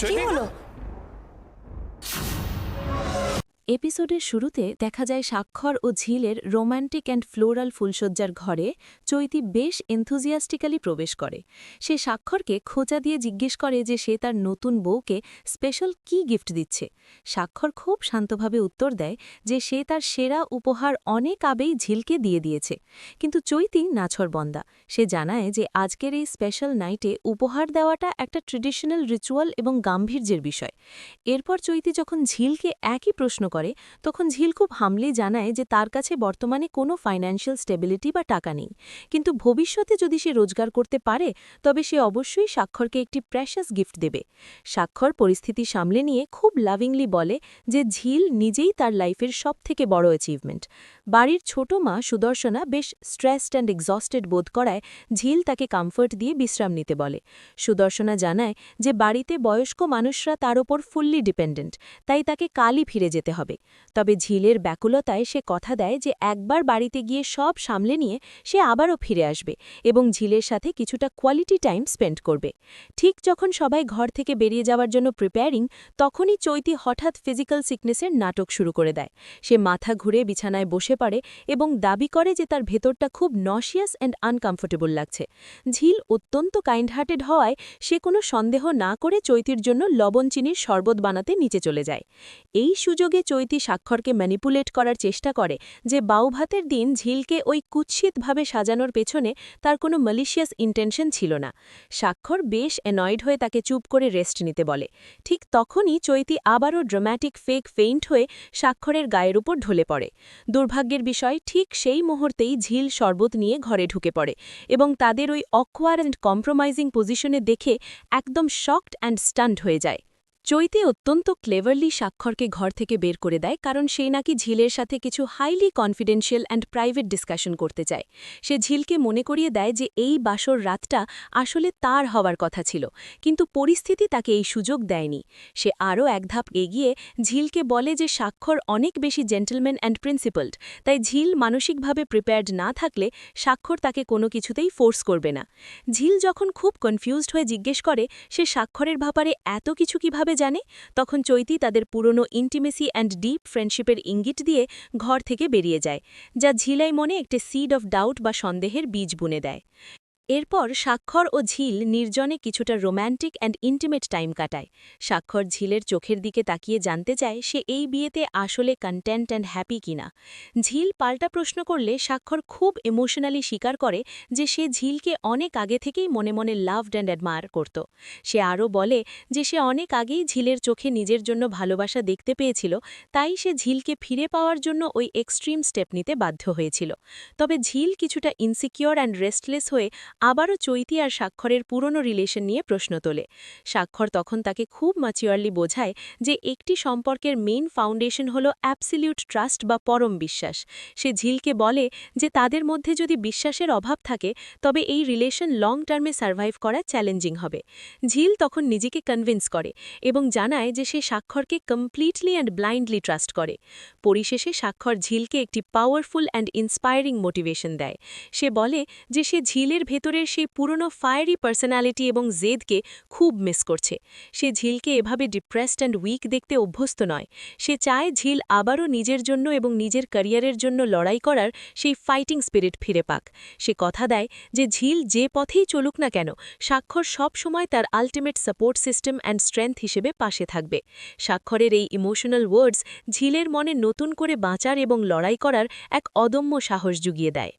কি এপিসোডের শুরুতে দেখা যায় স্বাক্ষর ও ঝিলের রোম্যান্টিক অ্যান্ড ফ্লোরাল ফুলসজ্জার ঘরে চৈতি বেশ এনথুজিয়াস্টিক্যালি প্রবেশ করে। সে স্বাক্ষরকে খোঁচা দিয়ে জিজ্ঞেস করে যে সে তার নতুন বউকে স্পেশাল কি গিফট দিচ্ছে। স্বাক্ষর খুব শান্তভাবে উত্তর দেয় যে সে তার সেরা উপহার অনেক আবেই ঝিলকে দিয়ে দিয়েছে। কিন্তু চৈতি নাছরবন্দা সে জানায় যে আজকের এই স্পেশাল নাইটে উপহার দেওয়াটা একটা ট্রেডিশনাল রিচুয়াল এবং গাম্ভীর্যের বিষয়। এরপর চৈতি যখন ঝিলকে একই প্রশ্ন করে তখন ঝিল খুব হামলেই জানায় যে তার কাছে বর্তমানে কোনো ফাইন্যান্সিয়াল স্টেবিলিটি বা টাকা নেই। কিন্তু ভবিষ্যতে যদি সে রোজগার করতে পারে, তবে সে অবশ্যই স্বাক্ষরকে একটি প্র্যাশাস গিফট দেবে। স্বাক্ষর পরিস্থিতি সামলে নিয়ে খুব লাভিংলি বলে যে ঝিল নিজেই তার লাইফের সবথেকে বড় অ্যাচিভমেন্ট বাড়ির ছোট মা সুদর্শনা বেশ স্ট্রেসড অ্যান্ড এক্সস্টেড বোধ করায় ঝিল তাকে কমফর্ট দিয়ে বিশ্রাম নিতে বলে। সুদর্শনা জানায় যে বাড়িতে বয়স্ক মানুষরা তার ওপর ফুললি ডিপেন্ডেন্ট তাই তাকে কালই ফিরে যেতে হবে। তবে ঝিলের ব্যাকুলতায় সে কথা দেয় যে একবার বাড়িতে গিয়ে সব সামলে নিয়ে সে আবারও ফিরে আসবে এবং ঝিলের সাথে কিছুটা কোয়ালিটি টাইম স্পেন্ড করবে। ঠিক যখন সবাই ঘর থেকে বেরিয়ে যাওয়ার জন্য প্রিপেয়ারিং তখনই চৈতি হঠাৎ ফিজিক্যাল সিকনেসের নাটক শুরু করে দেয়। সে মাথা ঘুরে বিছানায় বসে পড়ে এবং দাবি করে যে তার ভেতরটা খুব নশিয়াস অ্যান্ড আনকমফোর্টেবল লাগছে। ঝিল অত্যন্ত কাইন্ড হার্টেড হওয়ায় সে কোনো সন্দেহ না করে চৈতির জন্য লবণ চিনির শরবত বানাতে নিচে চলে যায়। এই সুযোগে চৈতি স্বাক্ষরকে ম্যানিপুলেট করার চেষ্টা করে যে বাউভাতের দিন ঝিলকে ওই কুৎসিতভাবে সাজানোর পেছনে তার কোনো মালিশিয়াস ইন্টেনশন ছিল না। স্বাক্ষর বেশ অ্যানয়েড হয়ে তাকে চুপ করে রেস্ট নিতে বলে। ঠিক তখনই চৈতি আবারও ড্রামাটিক ফেক ফেইন্ট হয়ে স্বাক্ষরের গায়ের উপর ঢলে পড়ে। দুর্ভাগ্যের বিষয়, ঠিক সেই মুহূর্তেই ঝিল শরবত নিয়ে ঘরে ঢুকে পড়ে এবং তাদের ওই অকওয়ার অ্যান্ড কম্প্রোমাইজিং পজিশনে দেখে একদম শকড অ্যান্ড স্টান্ড হয়ে যায়। চৈতে অত্যন্ত ক্লেভারলি স্বাক্ষরকে ঘর থেকে বের করে দেয়, কারণ সে নাকি ঝিলের সাথে কিছু highly confidential and private discussion করতে চায়। সে ঝিলকে মনে করিয়ে দেয় যে এই বাসর রাতটা আসলে তার হওয়ার কথা ছিল, কিন্তু পরিস্থিতি তাকে এই সুযোগ দেয়নি। সে আরও এক ধাপ এগিয়ে ঝিলকে বলে যে স্বাক্ষর অনেক বেশি জেন্টলম্যান অ্যান্ড প্রিন্সিপালড তাই ঝিল মানসিকভাবে প্রিপেয়ার্ড না থাকলে স্বাক্ষর তাকে কোনো কিছুতেই ফোর্স করবে না। ঝিল যখন খুব কনফিউজড হয়ে জিজ্ঞেস করে, সে স্বাক্ষরের ব্যাপারে এত কিছু কীভাবে জানে, তখন চৈতি তাদের পুরনো ইন্টিমেসি অ্যান্ড ডিপ ফ্রেন্ডশিপের ইঙ্গিত দিয়ে ঘর থেকে বেরিয়ে যায়, যা ঝিলাই মনে একটি সিড অফ ডাউট বা সন্দেহের বীজ বুনে দেয়। এরপর স্বাক্ষর ও ঝিল নির্জনে কিছুটা রোম্যান্টিক অ্যান্ড ইন্টিমেট টাইম কাটায়। স্বাক্ষর ঝিলের চোখের দিকে তাকিয়ে জানতে চায় সে এই বিয়েতে আসলে কন্টেন্ট অ্যান্ড হ্যাপি কিনা। ঝিল পাল্টা প্রশ্ন করলে স্বাক্ষর খুব ইমোশনালি স্বীকার করে যে সে ঝিলকে অনেক আগে থেকেই মনে মনে লাভড অ্যান্ড অ্যাডমায়ার করত। সে আরও বলে যে সে অনেক আগেই ঝিলের চোখে নিজের জন্য ভালোবাসা দেখতে পেয়েছিল, তাই সে ঝিলকে ফিরে পাওয়ার জন্য ওই এক্সট্রিম স্টেপ নিতে বাধ্য হয়েছিল। তবে ঝিল কিছুটা ইনসিকিওর অ্যান্ড রেস্টলেস হয়ে আবারও চৈতি আর স্বাক্ষরের পুরনো রিলেশন নিয়ে প্রশ্ন তোলে। স্বাক্ষর তখন তাকে খুব ম্যাচিওরলি বোঝায় যে একটি সম্পর্কের মেইন ফাউন্ডেশন হল অ্যাবসিলিউট ট্রাস্ট বা পরম বিশ্বাস। সে ঝিলকে বলে যে তাদের মধ্যে যদি বিশ্বাসের অভাব থাকে, তবে এই রিলেশন লং টার্মে সার্ভাইভ করা চ্যালেঞ্জিং হবে। ঝিল তখন নিজেকে কনভিন্স করে এবং জানায় যে সে স্বাক্ষরকে কমপ্লিটলি অ্যান্ড ব্লাইন্ডলি ট্রাস্ট করে। পরিশেষে স্বাক্ষর ঝিলকে একটি পাওয়ারফুল অ্যান্ড ইন্সপায়ারিং মোটিভেশন দেয়। সে বলে যে সে ঝিলের ভেতরের সেই পুরনো ফায়ারি পার্সোনালিটি এবং জেদকে খুব মিস করছে। সে ঝিলকে এভাবে ডিপ্রেসড অ্যান্ড উইক দেখতে অভ্যস্ত নয়। সে চায় ঝিল আবারও নিজের জন্য এবং নিজের ক্যারিয়ারের জন্য লড়াই করার সেই ফাইটিং স্পিরিট ফিরে পাক। সে কথা দেয় যে ঝিল যে পথেই চলুক না কেন, স্বাক্ষর সব সময় তার ultimate support system and strength হিসেবে পাশে থাকবে। স্বাক্ষরের এই ইমোশনাল ওয়ার্ডস ঝিলের মনে নতুন করে বাঁচার এবং লড়াই করার এক অদম্য সাহস জুগিয়ে দেয়।